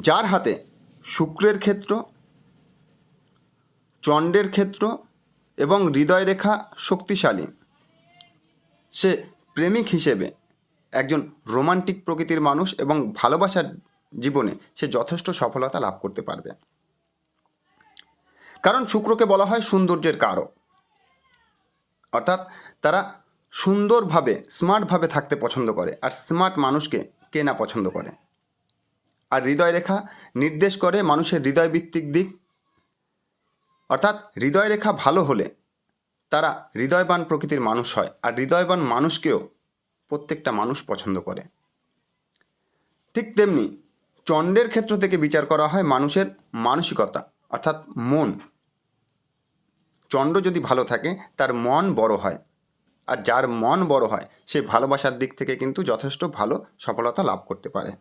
যার হাতে শুক্রের ক্ষেত্র চণ্ডের ক্ষেত্র এবং হৃদয় রেখা শক্তিশালী। সে প্রেমিক হিসেবে একজন রোমান্টিক প্রকৃতির মানুষ এবং ভালোবাসার জীবনে সে যথেষ্ট সফলতা লাভ করতে পারবে। কারণ শুক্রকে বলা হয় সৌন্দর্যের কারক। অর্থাৎ তারা সুন্দরভাবে, স্মার্টভাবে থাকতে পছন্দ করে আর স্মার্ট মানুষকে কে না পছন্দ করে। আর হৃদয় রেখা নির্দেশ করে মানুষের হৃদয়ভিত্তিক দিক। অর্থাৎ হৃদয় রেখা ভালো হলে তারা হৃদয়বান প্রকৃতির মানুষ হয় আর হৃদয়বান মানুষকেও প্রত্যেকটা মানুষ পছন্দ করে। ঠিক তেমনি চণ্ডের ক্ষেত্র থেকে বিচার করা হয় মানুষের মানসিকতা, অর্থাৎ মন। চণ্ড যদি ভালো থাকে, তার মন বড় হয়। আর যার মন বড় হয়, সে ভালোবাসার দিক থেকে কিন্তু যথেষ্ট ভালো সফলতা লাভ করতে পারে।